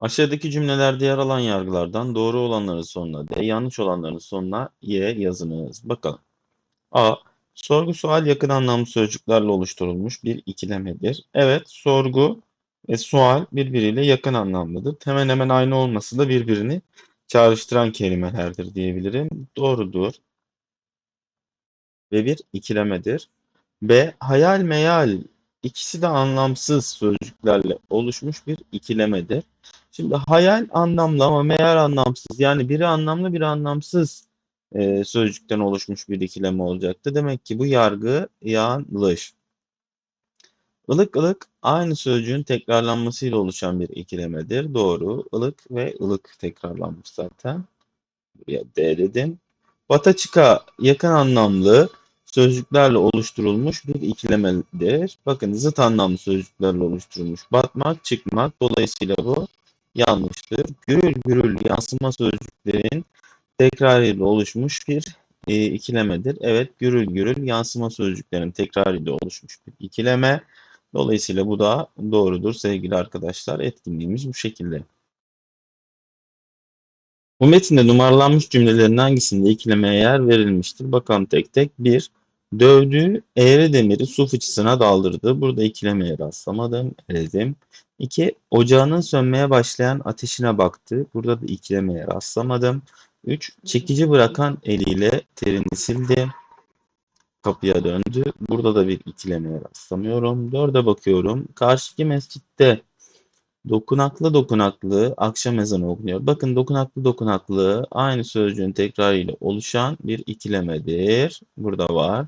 Aşağıdaki cümlelerde yer alan yargılardan doğru olanların sonuna D, yanlış olanların sonuna Y yazınız. Bakalım. A. Sorgu sual yakın anlamlı sözcüklerle oluşturulmuş bir ikilemedir. Evet, sorgu ve sual birbiriyle yakın anlamlıdır. Hemen hemen aynı olması da birbirini çağrıştıran kelimelerdir diyebilirim. Doğrudur. Ve bir ikilemedir. B. Hayal meyal ikisi de anlamsız sözcüklerle oluşmuş bir ikilemedir. Şimdi hayal anlamlı ama meğer anlamsız. Yani biri anlamlı biri anlamsız e, sözcükten oluşmuş bir ikileme olacaktı. Demek ki bu yargı yanlış. Ilık ılık aynı sözcüğün tekrarlanmasıyla oluşan bir ikilemedir. Doğru. Ilık ve ılık tekrarlanmış zaten. Buraya D dedim. Bataçıka yakın anlamlı sözcüklerle oluşturulmuş bir ikilemedir. Bakın zıt anlamlı sözcüklerle oluşturulmuş. Batmak, çıkmak. Dolayısıyla bu yanlıştır. Gürül gürül yansıma sözcüklerin tekrarıyla oluşmuş bir e, ikilemedir. Evet gürül gürül yansıma sözcüklerin tekrarıyla oluşmuş bir ikileme. Dolayısıyla bu da doğrudur sevgili arkadaşlar. Etkinliğimiz bu şekilde. Bu metinde numaralanmış cümlelerin hangisinde ikilemeye yer verilmiştir? Bakalım tek tek. 1. Dövdüğü eğri demiri su fıçısına daldırdı. Burada ikilemeye rastlamadım. Eledim. 2. Ocağının sönmeye başlayan ateşine baktı. Burada da ikilemeye rastlamadım. 3. Çekici bırakan eliyle terini sildi. Kapıya döndü. Burada da bir ikilemeye rastlamıyorum. 4'e bakıyorum. Karşıki mescitte Dokunaklı dokunaklı akşam ezanı okunuyor. Bakın dokunaklı dokunaklı aynı sözcüğün tekrarıyla oluşan bir ikilemedir. Burada var.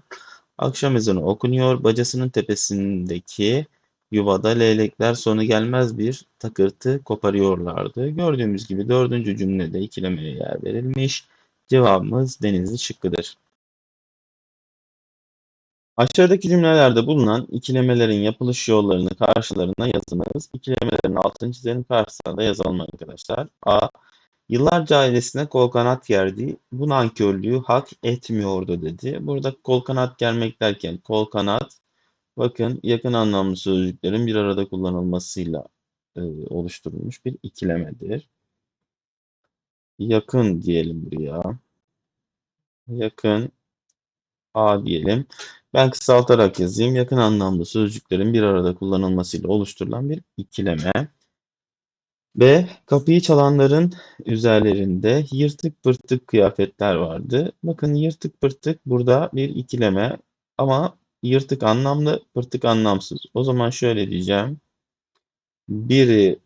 Akşam ezanı okunuyor. Bacasının tepesindeki yuvada leylekler sonu gelmez bir takırtı koparıyorlardı. Gördüğümüz gibi dördüncü cümlede ikilemeye yer verilmiş. Cevabımız denizli şıkkıdır. Aşağıdaki cümlelerde bulunan ikilemelerin yapılış yollarını karşılarına yazınız. İkilemelerin altını çizelim karşısına da yazalım arkadaşlar. A. Yıllarca ailesine kol kanat gerdi. Bu nankörlüğü hak etmiyordu dedi. Burada kol kanat germek derken kol kanat bakın yakın anlamlı sözcüklerin bir arada kullanılmasıyla e, oluşturulmuş bir ikilemedir. Yakın diyelim buraya. Yakın A diyelim. Ben kısaltarak yazayım. Yakın anlamlı sözcüklerin bir arada kullanılmasıyla oluşturulan bir ikileme. B. Kapıyı çalanların üzerlerinde yırtık pırtık kıyafetler vardı. Bakın yırtık pırtık burada bir ikileme ama yırtık anlamlı, pırtık anlamsız. O zaman şöyle diyeceğim. Biri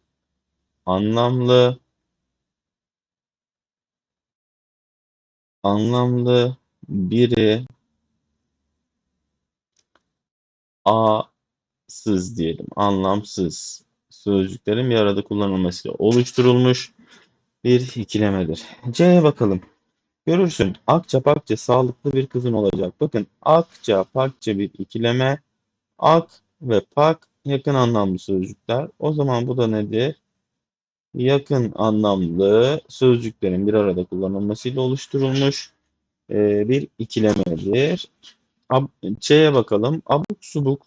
anlamlı, anlamlı, biri a'sız diyelim. Anlamsız sözcüklerin bir arada kullanılmasıyla oluşturulmuş bir ikilemedir. C'ye bakalım. Görürsün akça pakça sağlıklı bir kızın olacak. Bakın akça pakça bir ikileme. Ak ve pak yakın anlamlı sözcükler. O zaman bu da nedir? Yakın anlamlı sözcüklerin bir arada kullanılmasıyla oluşturulmuş bir ikilemedir. Ç'ye bakalım. Abuk subuk,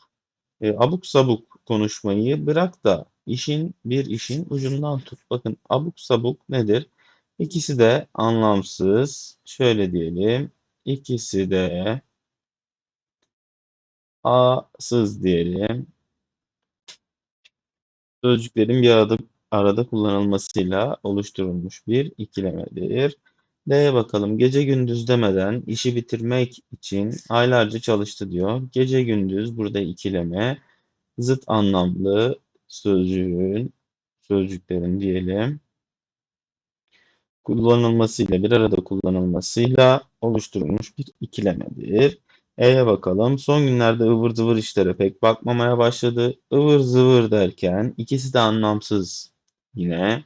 e, abuk sabuk konuşmayı bırak da işin bir işin ucundan tut. Bakın abuk sabuk nedir? İkisi de anlamsız. Şöyle diyelim. İkisi de a'sız diyelim. Sözcüklerin bir arada, arada kullanılmasıyla oluşturulmuş bir ikilemedir. D'ye bakalım. Gece gündüz demeden işi bitirmek için aylarca çalıştı diyor. Gece gündüz burada ikileme. Zıt anlamlı sözcüğün, sözcüklerin diyelim kullanılmasıyla, bir arada kullanılmasıyla oluşturulmuş bir ikilemedir. E'ye bakalım. Son günlerde ıvır zıvır işlere pek bakmamaya başladı. Ivır zıvır derken ikisi de anlamsız yine.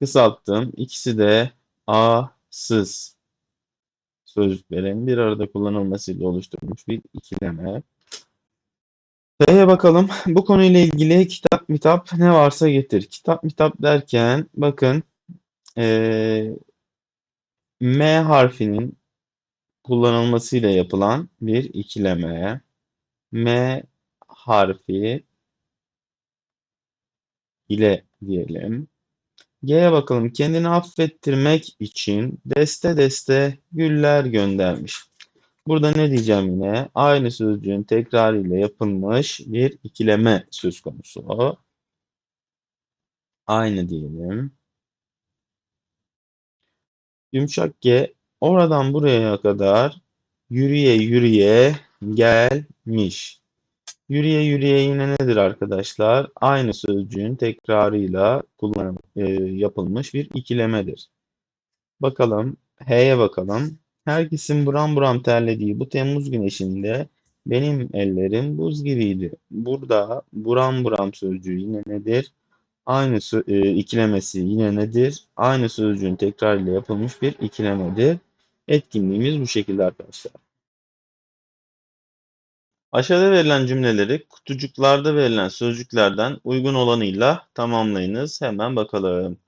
Kısalttım. İkisi de a'sız sözcüklerin bir arada kullanılmasıyla oluşturulmuş bir ikileme. T'ye bakalım. Bu konuyla ilgili kitap mitap ne varsa getir. Kitap mitap derken bakın ee, M harfinin kullanılmasıyla yapılan bir ikileme. M harfi ile diyelim. G'ye bakalım. Kendini affettirmek için deste deste güller göndermiş. Burada ne diyeceğim yine? Aynı sözcüğün tekrarıyla yapılmış bir ikileme söz konusu. Aynı diyelim. Yumuşak G oradan buraya kadar yürüye yürüye gelmiş. Yürüye yürüye yine nedir arkadaşlar? Aynı sözcüğün tekrarıyla kullan e, yapılmış bir ikilemedir. Bakalım H'ye bakalım. Herkesin buram buram terlediği bu Temmuz güneşinde benim ellerim buz gibiydi. Burada buram buram sözcüğü yine nedir? Aynı e, ikilemesi yine nedir? Aynı sözcüğün tekrarıyla yapılmış bir ikilemedir. Etkinliğimiz bu şekilde arkadaşlar. Aşağıda verilen cümleleri kutucuklarda verilen sözcüklerden uygun olanıyla tamamlayınız. Hemen bakalım.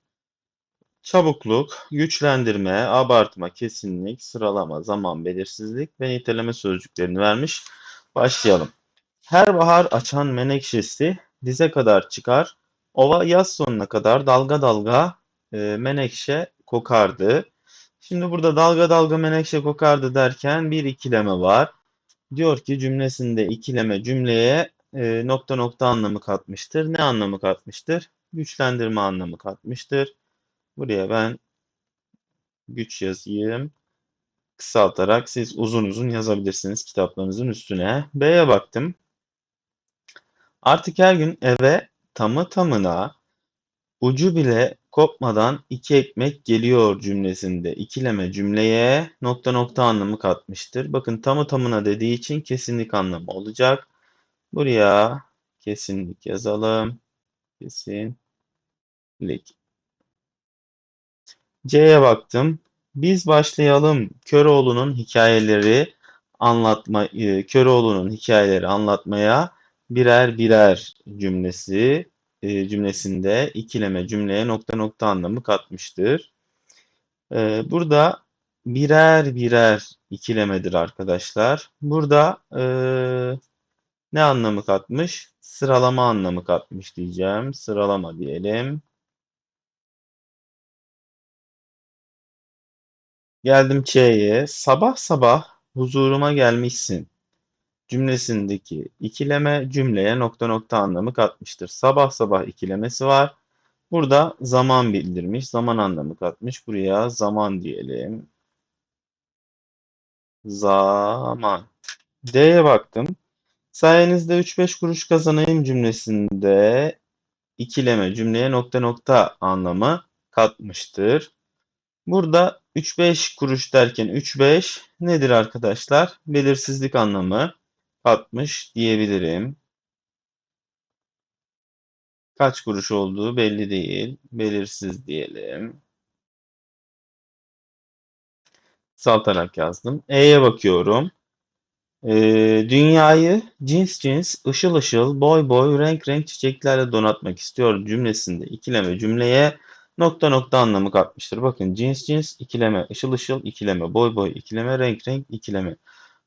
Çabukluk, güçlendirme, abartma, kesinlik, sıralama, zaman, belirsizlik ve niteleme sözcüklerini vermiş. Başlayalım. Her bahar açan menekşesi dize kadar çıkar. Ova yaz sonuna kadar dalga dalga e, menekşe kokardı. Şimdi burada dalga dalga menekşe kokardı derken bir ikileme var. Diyor ki cümlesinde ikileme cümleye e, nokta nokta anlamı katmıştır. Ne anlamı katmıştır? Güçlendirme anlamı katmıştır. Buraya ben güç yazayım. Kısaltarak siz uzun uzun yazabilirsiniz kitaplarınızın üstüne. B'ye baktım. Artık her gün eve tamı tamına ucu bile kopmadan iki ekmek geliyor cümlesinde ikileme cümleye nokta nokta anlamı katmıştır. Bakın tamı tamına dediği için kesinlik anlamı olacak. Buraya kesinlik yazalım. Kesinlik. C'ye baktım. Biz başlayalım. Köroğlu'nun hikayeleri anlatma e, Köroğlu'nun hikayeleri anlatmaya birer birer cümlesi e, cümlesinde ikileme cümleye nokta nokta anlamı katmıştır. E, burada birer birer ikilemedir arkadaşlar. Burada e, ne anlamı katmış? Sıralama anlamı katmış diyeceğim. Sıralama diyelim. Geldim Ç'ye. Sabah sabah huzuruma gelmişsin cümlesindeki ikileme cümleye nokta nokta anlamı katmıştır. Sabah sabah ikilemesi var. Burada zaman bildirmiş, zaman anlamı katmış. Buraya zaman diyelim. Zaman. D'ye baktım. Sayenizde 3-5 kuruş kazanayım cümlesinde ikileme cümleye nokta nokta anlamı katmıştır. Burada 3-5 kuruş derken 3-5 nedir arkadaşlar? Belirsizlik anlamı katmış diyebilirim. Kaç kuruş olduğu belli değil. Belirsiz diyelim. Saltarak yazdım. E'ye bakıyorum. Ee, dünyayı cins cins, ışıl ışıl, boy boy, renk renk çiçeklerle donatmak istiyor cümlesinde ikileme cümleye nokta nokta anlamı katmıştır. Bakın cins cins ikileme, ışıl ışıl ikileme, boy boy ikileme, renk renk ikileme.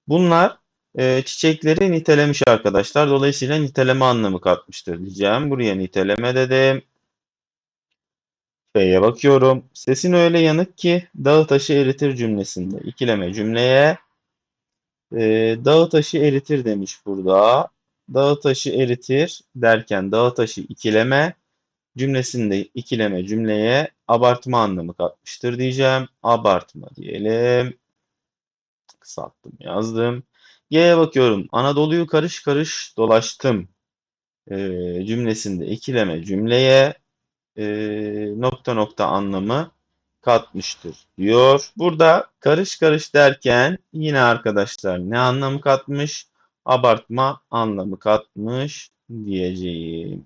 Bunlar e, çiçekleri nitelemiş arkadaşlar. Dolayısıyla niteleme anlamı katmıştır diyeceğim. Buraya niteleme dedim. F'ye bakıyorum. Sesin öyle yanık ki dağı taşı eritir cümlesinde. İkileme cümleye e, dağı taşı eritir demiş burada. Dağı taşı eritir derken dağı taşı ikileme cümlesinde ikileme cümleye abartma anlamı katmıştır diyeceğim. Abartma diyelim. Kısalttım yazdım. Y'ye bakıyorum. Anadolu'yu karış karış dolaştım e, cümlesinde ikileme cümleye e, nokta nokta anlamı katmıştır diyor. Burada karış karış derken yine arkadaşlar ne anlamı katmış? Abartma anlamı katmış diyeceğim.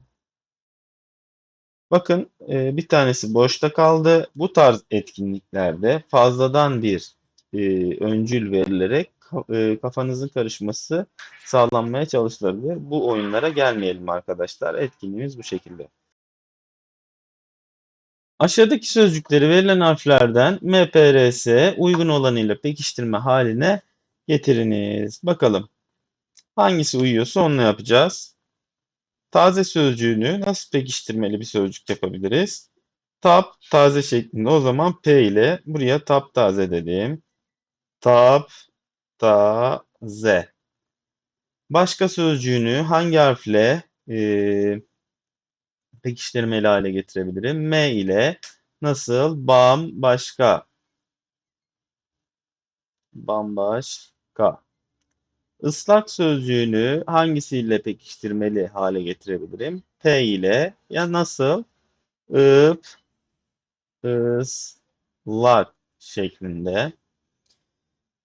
Bakın e, bir tanesi boşta kaldı. Bu tarz etkinliklerde fazladan bir e, öncül verilerek kafanızın karışması sağlanmaya çalışılabilir. Bu oyunlara gelmeyelim arkadaşlar. Etkinliğimiz bu şekilde. Aşağıdaki sözcükleri verilen harflerden MPRS uygun olanıyla pekiştirme haline getiriniz. Bakalım. Hangisi uyuyorsa onunla yapacağız. Taze sözcüğünü nasıl pekiştirmeli bir sözcük yapabiliriz? Tap taze şeklinde. O zaman P ile buraya tap taze dedim. Tap taze. Başka sözcüğünü hangi harfle e, pekiştirmeli hale getirebilirim? M ile nasıl? Bam başka. Bambaşka. Islak sözcüğünü hangisiyle pekiştirmeli hale getirebilirim? P ile ya nasıl? ıp, ıslak şeklinde.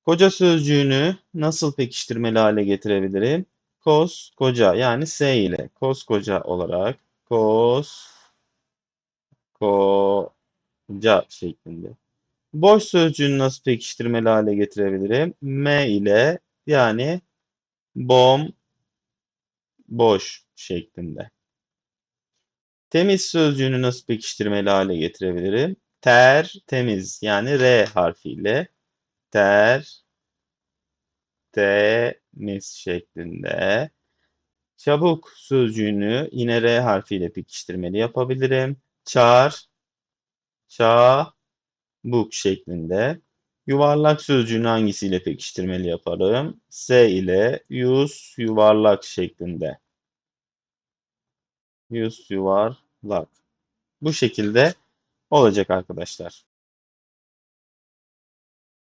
Koca sözcüğünü nasıl pekiştirmeli hale getirebilirim? Kos, koca yani S ile koskoca olarak kos, koca şeklinde. Boş sözcüğünü nasıl pekiştirmeli hale getirebilirim? M ile yani bom, boş şeklinde. Temiz sözcüğünü nasıl pekiştirmeli hale getirebilirim? Ter, temiz yani R harfiyle. Ter, temiz şeklinde. Çabuk sözcüğünü yine R harfiyle pekiştirmeli yapabilirim. Çar, çabuk şeklinde. Yuvarlak sözcüğünü hangisiyle pekiştirmeli yaparım? S ile yüz yuvarlak şeklinde. Yüz yuvarlak. Bu şekilde olacak arkadaşlar.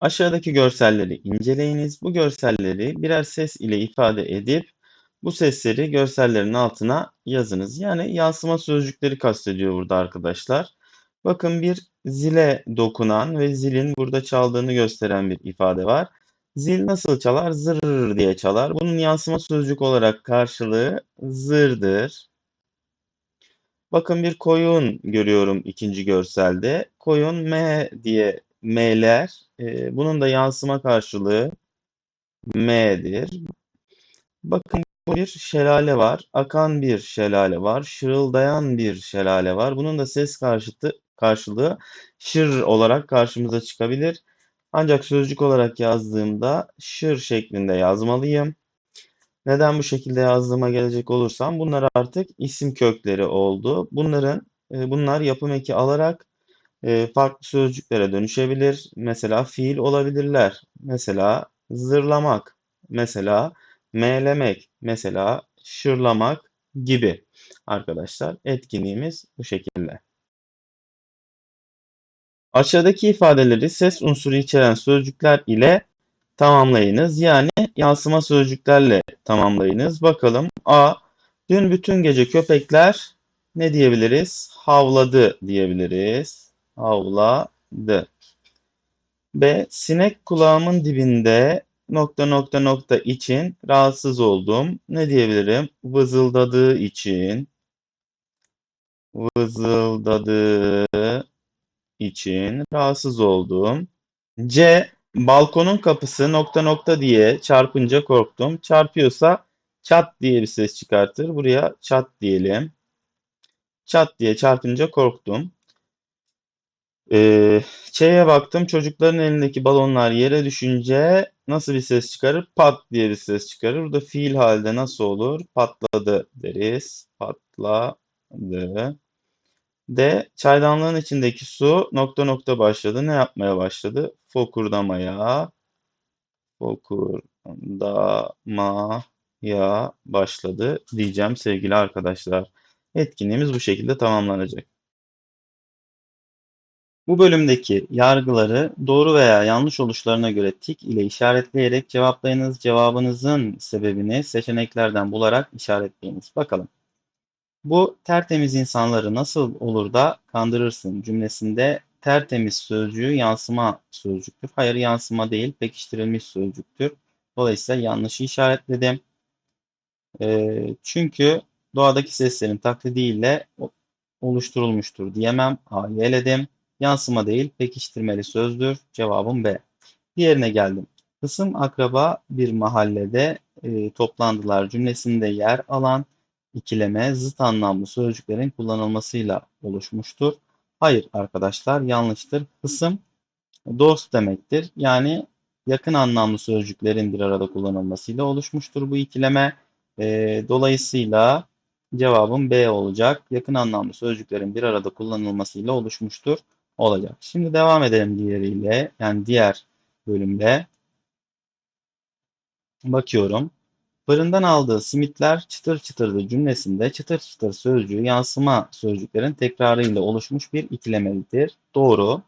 Aşağıdaki görselleri inceleyiniz. Bu görselleri birer ses ile ifade edip bu sesleri görsellerin altına yazınız. Yani yansıma sözcükleri kastediyor burada arkadaşlar. Bakın bir zile dokunan ve zilin burada çaldığını gösteren bir ifade var. Zil nasıl çalar? Zır diye çalar. Bunun yansıma sözcük olarak karşılığı zırdır. Bakın bir koyun görüyorum ikinci görselde. Koyun M diye M'ler. E, bunun da yansıma karşılığı M'dir. Bakın bir şelale var. Akan bir şelale var. Şırıldayan bir şelale var. Bunun da ses karşıtı, karşılığı şır olarak karşımıza çıkabilir. Ancak sözcük olarak yazdığımda şır şeklinde yazmalıyım. Neden bu şekilde yazdığıma gelecek olursam bunlar artık isim kökleri oldu. Bunların e, bunlar yapım eki alarak e, farklı sözcüklere dönüşebilir. Mesela fiil olabilirler. Mesela zırlamak, mesela meylemek, mesela şırlamak gibi arkadaşlar. Etkinliğimiz bu şekilde. Aşağıdaki ifadeleri ses unsuru içeren sözcükler ile tamamlayınız. Yani yansıma sözcüklerle tamamlayınız. Bakalım A. Dün bütün gece köpekler ne diyebiliriz? Havladı diyebiliriz. Havladı. B. Sinek kulağımın dibinde nokta nokta nokta için rahatsız oldum. Ne diyebilirim? Vızıldadığı için. Vızıldadığı için rahatsız oldum. C. Balkonun kapısı nokta nokta diye çarpınca korktum. Çarpıyorsa çat diye bir ses çıkartır. Buraya çat diyelim. Çat diye çarpınca korktum. Ee, baktım. Çocukların elindeki balonlar yere düşünce nasıl bir ses çıkarır? Pat diye bir ses çıkarır. Burada fiil halde nasıl olur? Patladı deriz. Patladı. D. Çaydanlığın içindeki su nokta nokta başladı. Ne yapmaya başladı? Fokurdamaya. Fokurdamaya başladı diyeceğim sevgili arkadaşlar. Etkinliğimiz bu şekilde tamamlanacak. Bu bölümdeki yargıları doğru veya yanlış oluşlarına göre tik ile işaretleyerek cevaplayınız. Cevabınızın sebebini seçeneklerden bularak işaretleyiniz. Bakalım. Bu tertemiz insanları nasıl olur da kandırırsın cümlesinde tertemiz sözcüğü yansıma sözcüktür. Hayır yansıma değil pekiştirilmiş sözcüktür. Dolayısıyla yanlışı işaretledim. E, çünkü doğadaki seslerin taklidiyle oluşturulmuştur diyemem. A'yı eledim. Yansıma değil pekiştirmeli sözdür. Cevabım B. Diğerine geldim. Kısım akraba bir mahallede e, toplandılar cümlesinde yer alan ikileme zıt anlamlı sözcüklerin kullanılmasıyla oluşmuştur. Hayır arkadaşlar yanlıştır. Kısım dost demektir. Yani yakın anlamlı sözcüklerin bir arada kullanılmasıyla oluşmuştur bu ikileme. E, dolayısıyla Cevabım B olacak. Yakın anlamlı sözcüklerin bir arada kullanılmasıyla oluşmuştur olacak. Şimdi devam edelim diğeriyle. Yani diğer bölümde. Bakıyorum. Fırından aldığı simitler çıtır çıtırdı cümlesinde çıtır çıtır sözcüğü yansıma sözcüklerin tekrarıyla oluşmuş bir ikilemedir. Doğru.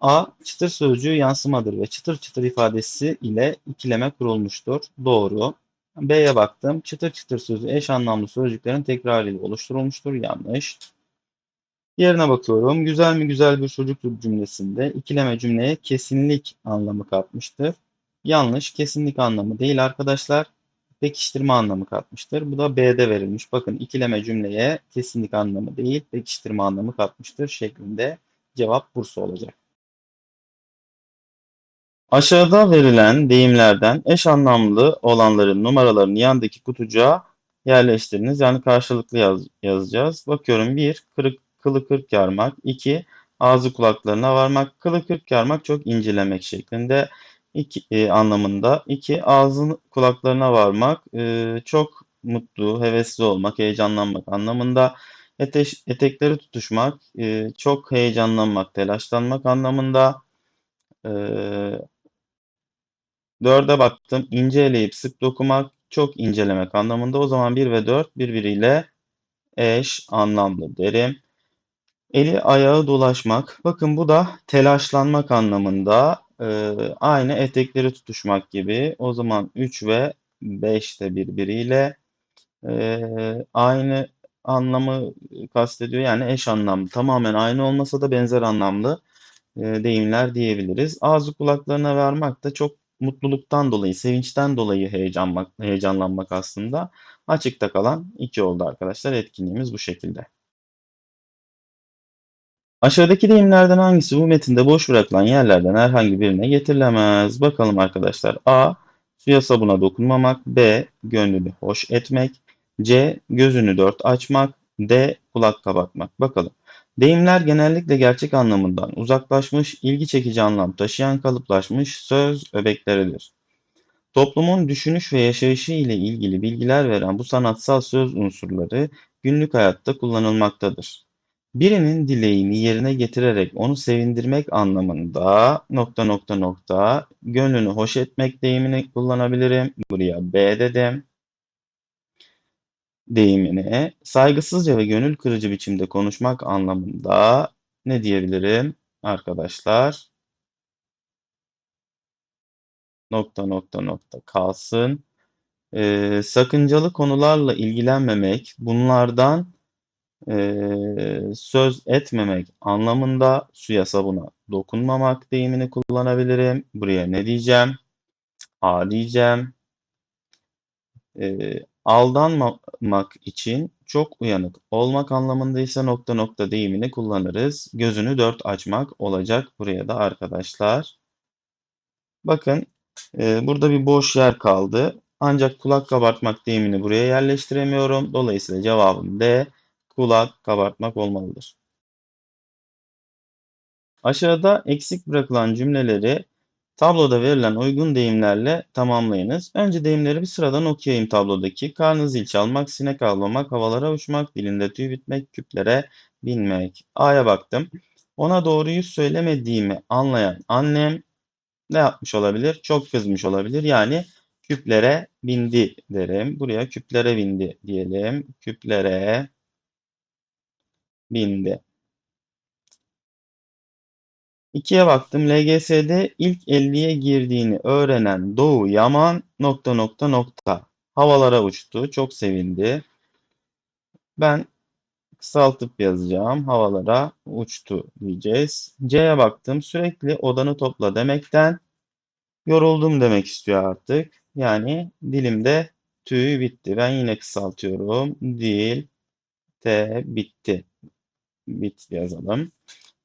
A. Çıtır sözcüğü yansımadır ve çıtır çıtır ifadesi ile ikileme kurulmuştur. Doğru. B'ye baktım. Çıtır çıtır sözü eş anlamlı sözcüklerin tekrarıyla oluşturulmuştur. Yanlış. Diğerine bakıyorum. Güzel mi güzel bir çocuktur cümlesinde ikileme cümleye kesinlik anlamı katmıştır. Yanlış. Kesinlik anlamı değil arkadaşlar. Pekiştirme anlamı katmıştır. Bu da B'de verilmiş. Bakın ikileme cümleye kesinlik anlamı değil, pekiştirme anlamı katmıştır şeklinde cevap Bursa olacak. Aşağıda verilen deyimlerden eş anlamlı olanların numaralarını yandaki kutucuğa yerleştiriniz. Yani karşılıklı yaz, yazacağız. Bakıyorum 1. Kırık, kılı kırk yarmak. 2. Ağzı kulaklarına varmak. Kılı kırk yarmak çok incelemek şeklinde iki, e, anlamında. 2. Ağzın kulaklarına varmak e, çok mutlu, hevesli olmak, heyecanlanmak anlamında. Eteş, etekleri tutuşmak, e, çok heyecanlanmak, telaşlanmak anlamında. E, Dörde baktım. İnce eleyip sık dokumak, çok incelemek anlamında. O zaman 1 ve 4 birbiriyle eş anlamlı derim. Eli ayağı dolaşmak. Bakın bu da telaşlanmak anlamında. Ee, aynı etekleri tutuşmak gibi. O zaman 3 ve 5 de birbiriyle e, aynı anlamı kastediyor. Yani eş anlamlı. Tamamen aynı olmasa da benzer anlamlı e, deyimler diyebiliriz. Ağzı kulaklarına vermek da çok mutluluktan dolayı, sevinçten dolayı heyecanmak, heyecanlanmak aslında. Açıkta kalan iki oldu arkadaşlar. Etkinliğimiz bu şekilde. Aşağıdaki deyimlerden hangisi bu metinde boş bırakılan yerlerden herhangi birine getirilemez? Bakalım arkadaşlar. A. Suya sabuna dokunmamak. B. Gönlünü hoş etmek. C. Gözünü dört açmak. D. Kulak kapatmak. Bakalım. Deyimler genellikle gerçek anlamından uzaklaşmış, ilgi çekici anlam taşıyan kalıplaşmış söz öbekleridir. Toplumun düşünüş ve yaşayışı ile ilgili bilgiler veren bu sanatsal söz unsurları günlük hayatta kullanılmaktadır. Birinin dileğini yerine getirerek onu sevindirmek anlamında nokta nokta nokta gönlünü hoş etmek deyimini kullanabilirim. Buraya B dedim deyimini saygısızca ve gönül kırıcı biçimde konuşmak anlamında ne diyebilirim arkadaşlar? Nokta nokta nokta kalsın. Ee, sakıncalı konularla ilgilenmemek, bunlardan e, söz etmemek anlamında suya sabuna dokunmamak deyimini kullanabilirim. Buraya ne diyeceğim? A diyeceğim. Ee, Aldanmamak için çok uyanık olmak anlamında ise nokta nokta deyimini kullanırız. Gözünü dört açmak olacak buraya da arkadaşlar. Bakın e, burada bir boş yer kaldı. Ancak kulak kabartmak deyimini buraya yerleştiremiyorum. Dolayısıyla cevabım D. Kulak kabartmak olmalıdır. Aşağıda eksik bırakılan cümleleri Tabloda verilen uygun deyimlerle tamamlayınız. Önce deyimleri bir sıradan okuyayım tablodaki. Karnı zil çalmak, sinek avlamak, havalara uçmak, dilinde tüy bitmek, küplere binmek. A'ya baktım. Ona doğruyu söylemediğimi anlayan annem ne yapmış olabilir? Çok kızmış olabilir. Yani küplere bindi derim. Buraya küplere bindi diyelim. Küplere bindi. 2'ye baktım. LGS'de ilk 50'ye girdiğini öğrenen Doğu Yaman nokta nokta nokta havalara uçtu. Çok sevindi. Ben kısaltıp yazacağım. Havalara uçtu diyeceğiz. C'ye baktım. Sürekli odanı topla demekten yoruldum demek istiyor artık. Yani dilimde tüy bitti. Ben yine kısaltıyorum. Dil T bitti. Bit yazalım.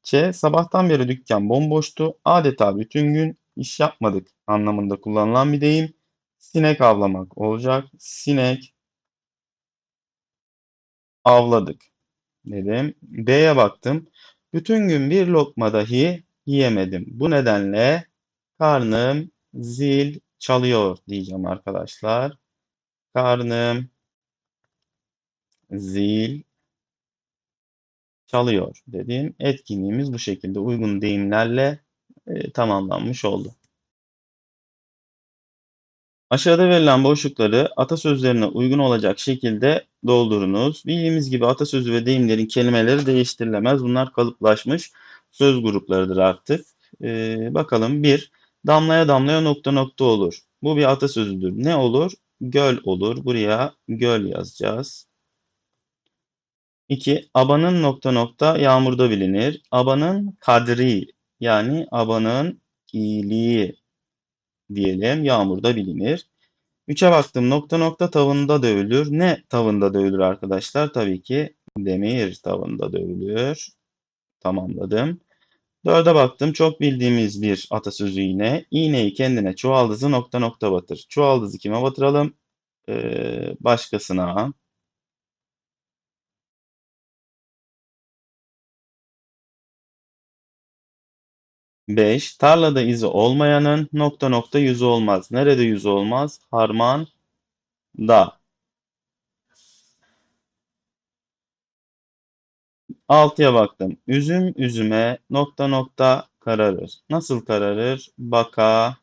Ç. Sabahtan beri dükkan bomboştu. Adeta bütün gün iş yapmadık anlamında kullanılan bir deyim. Sinek avlamak olacak. Sinek avladık dedim. B'ye baktım. Bütün gün bir lokma dahi yiyemedim. Bu nedenle karnım zil çalıyor diyeceğim arkadaşlar. Karnım zil çalıyor dediğim etkinliğimiz bu şekilde uygun deyimlerle e, tamamlanmış oldu. Aşağıda verilen boşlukları atasözlerine uygun olacak şekilde doldurunuz. Bildiğimiz gibi atasözü ve deyimlerin kelimeleri değiştirilemez. Bunlar kalıplaşmış söz gruplarıdır artık. Ee, bakalım bir damlaya damlaya nokta nokta olur. Bu bir atasözüdür. Ne olur? Göl olur. Buraya göl yazacağız. 2. Abanın nokta nokta yağmurda bilinir. Abanın kadri yani abanın iyiliği diyelim yağmurda bilinir. 3'e baktım nokta nokta tavında dövülür. Ne tavında dövülür arkadaşlar? Tabii ki demir tavında dövülür. Tamamladım. 4'e baktım çok bildiğimiz bir atasözü yine. İğneyi kendine çuvaldızı nokta nokta batır. Çuvaldızı kime batıralım? Ee, başkasına. Beş, tarlada izi olmayanın nokta nokta yüzü olmaz. Nerede yüzü olmaz? Harman da. Altıya baktım. Üzüm üzüme nokta nokta kararır. Nasıl kararır? Baka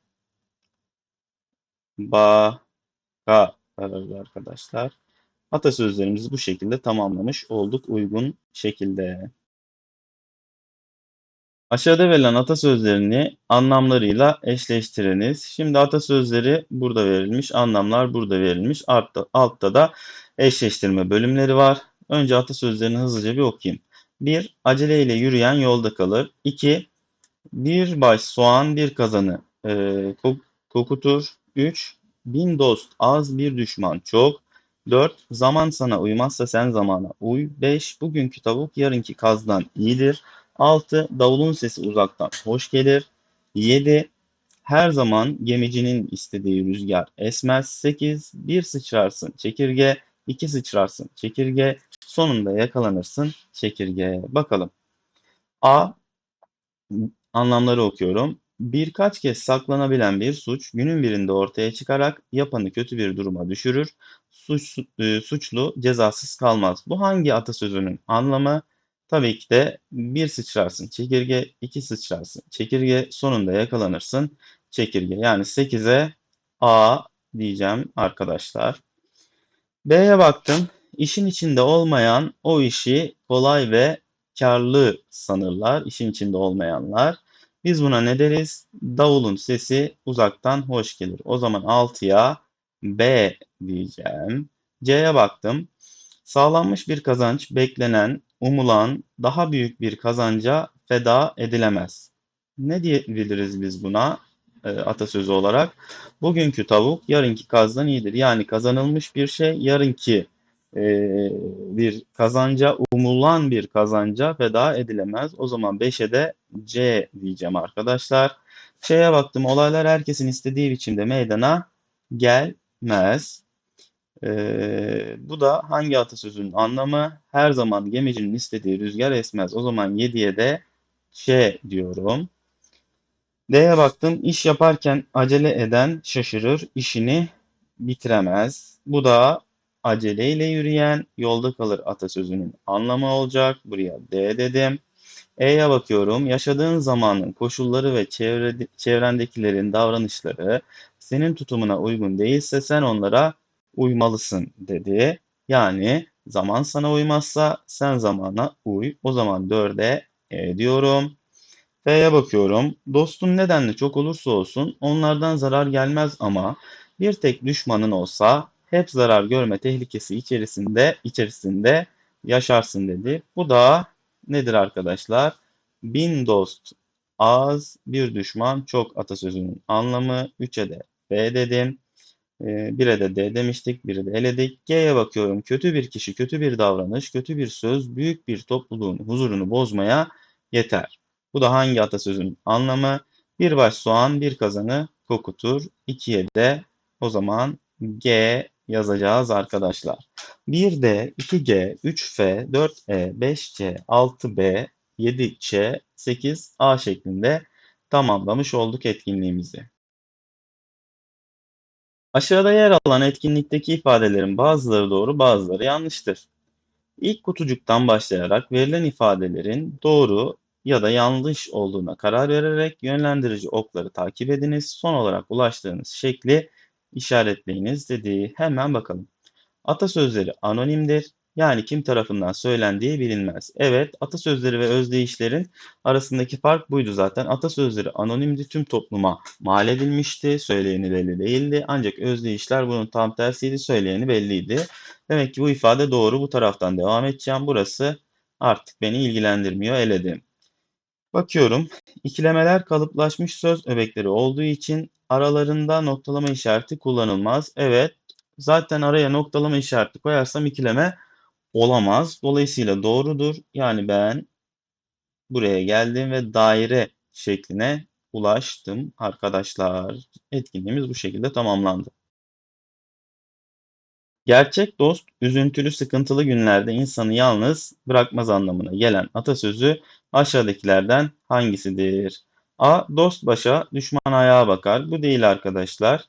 baka kararır arkadaşlar. Atasözlerimizi bu şekilde tamamlamış olduk uygun şekilde. Aşağıda verilen atasözlerini anlamlarıyla eşleştiriniz. Şimdi atasözleri burada verilmiş, anlamlar burada verilmiş. Altta, altta da eşleştirme bölümleri var. Önce atasözlerini hızlıca bir okuyayım. 1. Aceleyle yürüyen yolda kalır. 2. Bir baş soğan bir kazanı e, kokutur. 3. Bin dost az bir düşman çok. 4. Zaman sana uymazsa sen zamana uy. 5. Bugünkü tavuk yarınki kazdan iyidir. 6. Davulun sesi uzaktan hoş gelir. 7. Her zaman gemicinin istediği rüzgar esmez. 8. Bir sıçrarsın çekirge, iki sıçrarsın çekirge, sonunda yakalanırsın çekirge. Bakalım. A. Anlamları okuyorum. Birkaç kez saklanabilen bir suç günün birinde ortaya çıkarak yapanı kötü bir duruma düşürür. Suç, e, suçlu cezasız kalmaz. Bu hangi atasözünün anlamı? Tabii ki de bir sıçrarsın çekirge, iki sıçrarsın çekirge, sonunda yakalanırsın çekirge. Yani 8'e A diyeceğim arkadaşlar. B'ye baktım. İşin içinde olmayan o işi kolay ve karlı sanırlar. İşin içinde olmayanlar. Biz buna ne deriz? Davulun sesi uzaktan hoş gelir. O zaman 6'ya B diyeceğim. C'ye baktım. Sağlanmış bir kazanç beklenen, umulan daha büyük bir kazanca feda edilemez. Ne diyebiliriz biz buna e, atasözü olarak? Bugünkü tavuk yarınki kazdan iyidir. Yani kazanılmış bir şey yarınki e, bir kazanca, umulan bir kazanca feda edilemez. O zaman 5'e de C diyeceğim arkadaşlar. Şeye baktım olaylar herkesin istediği biçimde meydana gelmez. Ee, bu da hangi atasözünün anlamı? Her zaman gemicinin istediği rüzgar esmez. O zaman 7'ye de Ç diyorum. D'ye baktım. İş yaparken acele eden şaşırır, işini bitiremez. Bu da aceleyle yürüyen yolda kalır atasözünün anlamı olacak. Buraya D dedim. E'ye bakıyorum. Yaşadığın zamanın koşulları ve çevre, çevrendekilerin davranışları senin tutumuna uygun değilse sen onlara uymalısın dedi. Yani zaman sana uymazsa sen zamana uy. O zaman 4'e E diyorum. F'ye bakıyorum. Dostun nedenli çok olursa olsun onlardan zarar gelmez ama bir tek düşmanın olsa hep zarar görme tehlikesi içerisinde içerisinde yaşarsın dedi. Bu da nedir arkadaşlar? Bin dost az, bir düşman çok atasözünün anlamı. 3'e de B dedim. 1'e ee, de D demiştik, 1'e de eledik. G'ye bakıyorum. Kötü bir kişi, kötü bir davranış, kötü bir söz büyük bir topluluğun huzurunu bozmaya yeter. Bu da hangi atasözünün anlamı? Bir baş soğan bir kazanı kokutur. 2'ye de o zaman G yazacağız arkadaşlar. 1D, 2G, 3F, 4E, 5C, 6B, 7C, 8A şeklinde tamamlamış olduk etkinliğimizi. Aşağıda yer alan etkinlikteki ifadelerin bazıları doğru bazıları yanlıştır. İlk kutucuktan başlayarak verilen ifadelerin doğru ya da yanlış olduğuna karar vererek yönlendirici okları takip ediniz. Son olarak ulaştığınız şekli işaretleyiniz dediği hemen bakalım. Atasözleri anonimdir. Yani kim tarafından söylendiği bilinmez. Evet, atasözleri ve özdeyişlerin arasındaki fark buydu zaten. Atasözleri anonimdi, tüm topluma mal edilmişti, söyleyeni belli değildi. Ancak özdeyişler bunun tam tersiydi, söyleyeni belliydi. Demek ki bu ifade doğru, bu taraftan devam edeceğim. Burası artık beni ilgilendirmiyor, eledim. Bakıyorum, ikilemeler kalıplaşmış söz öbekleri olduğu için aralarında noktalama işareti kullanılmaz. Evet, zaten araya noktalama işareti koyarsam ikileme olamaz. Dolayısıyla doğrudur. Yani ben buraya geldim ve daire şekline ulaştım arkadaşlar. Etkinliğimiz bu şekilde tamamlandı. Gerçek dost üzüntülü sıkıntılı günlerde insanı yalnız bırakmaz anlamına gelen atasözü aşağıdakilerden hangisidir? A. Dost başa, düşman ayağa bakar. Bu değil arkadaşlar.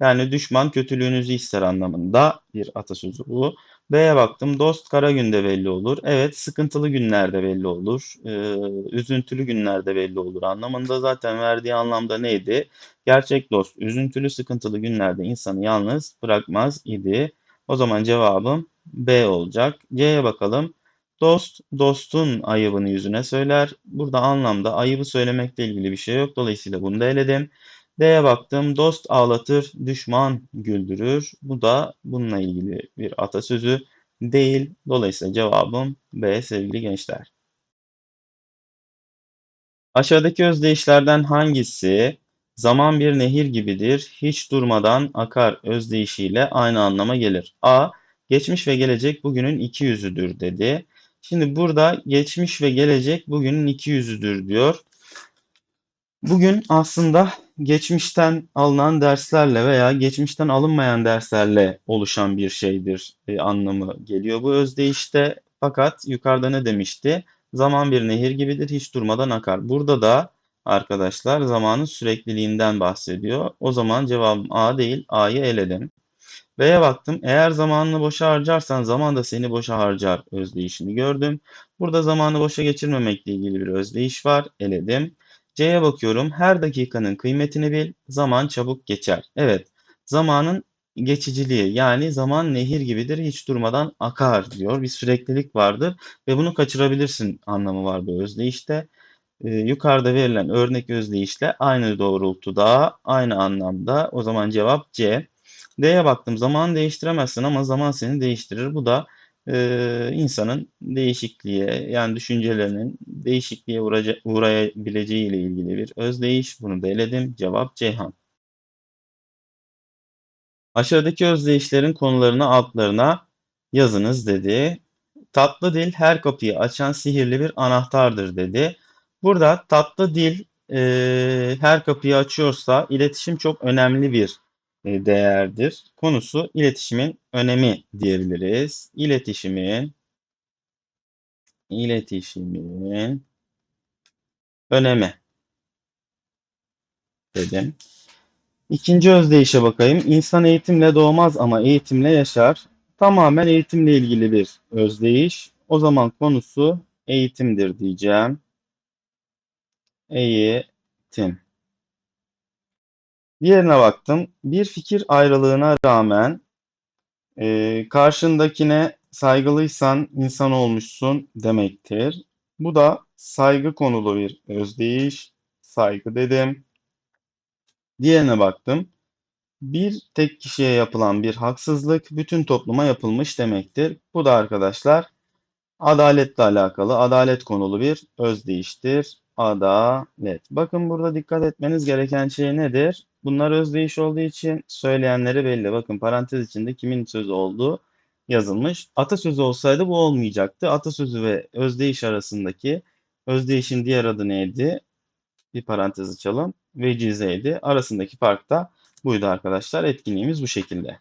Yani düşman kötülüğünüzü ister anlamında bir atasözü bu. B'ye baktım. Dost kara günde belli olur. Evet, sıkıntılı günlerde belli olur. Ee, üzüntülü günlerde belli olur anlamında zaten verdiği anlamda neydi? Gerçek dost üzüntülü sıkıntılı günlerde insanı yalnız bırakmaz idi. O zaman cevabım B olacak. C'ye bakalım. Dost, dostun ayıbını yüzüne söyler. Burada anlamda ayıbı söylemekle ilgili bir şey yok. Dolayısıyla bunu da eledim. D'ye baktım. Dost ağlatır, düşman güldürür. Bu da bununla ilgili bir atasözü değil. Dolayısıyla cevabım B sevgili gençler. Aşağıdaki özdeyişlerden hangisi zaman bir nehir gibidir, hiç durmadan akar özdeyişiyle aynı anlama gelir? A. Geçmiş ve gelecek bugünün iki yüzüdür dedi. Şimdi burada geçmiş ve gelecek bugünün iki yüzüdür diyor. Bugün aslında geçmişten alınan derslerle veya geçmişten alınmayan derslerle oluşan bir şeydir e, anlamı geliyor bu özdeyişte. Fakat yukarıda ne demişti? Zaman bir nehir gibidir, hiç durmadan akar. Burada da arkadaşlar zamanın sürekliliğinden bahsediyor. O zaman cevabım A değil, A'yı eledim. B'ye baktım. Eğer zamanını boşa harcarsan zaman da seni boşa harcar özdeyişini gördüm. Burada zamanı boşa geçirmemekle ilgili bir özdeyiş var. Eledim. C'ye bakıyorum. Her dakikanın kıymetini bil. Zaman çabuk geçer. Evet. Zamanın geçiciliği yani zaman nehir gibidir hiç durmadan akar diyor. Bir süreklilik vardır ve bunu kaçırabilirsin anlamı var bu özdeyişte. Ee, yukarıda verilen örnek özdeyişle aynı doğrultuda, aynı anlamda. O zaman cevap C. D'ye baktım. Zaman değiştiremezsin ama zaman seni değiştirir. Bu da e, insanın değişikliğe yani düşüncelerinin değişikliğe uğraca, uğrayabileceği ile ilgili bir özdeyiş. Bunu da eledim. Cevap Ceyhan. Aşağıdaki özdeyişlerin konularını altlarına yazınız dedi. Tatlı dil her kapıyı açan sihirli bir anahtardır dedi. Burada tatlı dil e, her kapıyı açıyorsa iletişim çok önemli bir değerdir. Konusu iletişimin önemi diyebiliriz. İletişimin iletişimin önemi dedim. İkinci özdeyişe bakayım. İnsan eğitimle doğmaz ama eğitimle yaşar. Tamamen eğitimle ilgili bir özdeyiş. O zaman konusu eğitimdir diyeceğim. Eğitim. Diğerine baktım. Bir fikir ayrılığına rağmen e, karşındakine saygılıysan insan olmuşsun demektir. Bu da saygı konulu bir özdeyiş. Saygı dedim. Diğerine baktım. Bir tek kişiye yapılan bir haksızlık bütün topluma yapılmış demektir. Bu da arkadaşlar adaletle alakalı, adalet konulu bir özdeyiştir. Adalet. Bakın burada dikkat etmeniz gereken şey nedir? Bunlar özdeyiş olduğu için söyleyenleri belli. Bakın parantez içinde kimin sözü olduğu yazılmış. Atasözü olsaydı bu olmayacaktı. Atasözü ve özdeyiş arasındaki özdeyişin diğer adı neydi? Bir parantez açalım. Vecizeydi. Arasındaki fark da buydu arkadaşlar. Etkinliğimiz bu şekilde.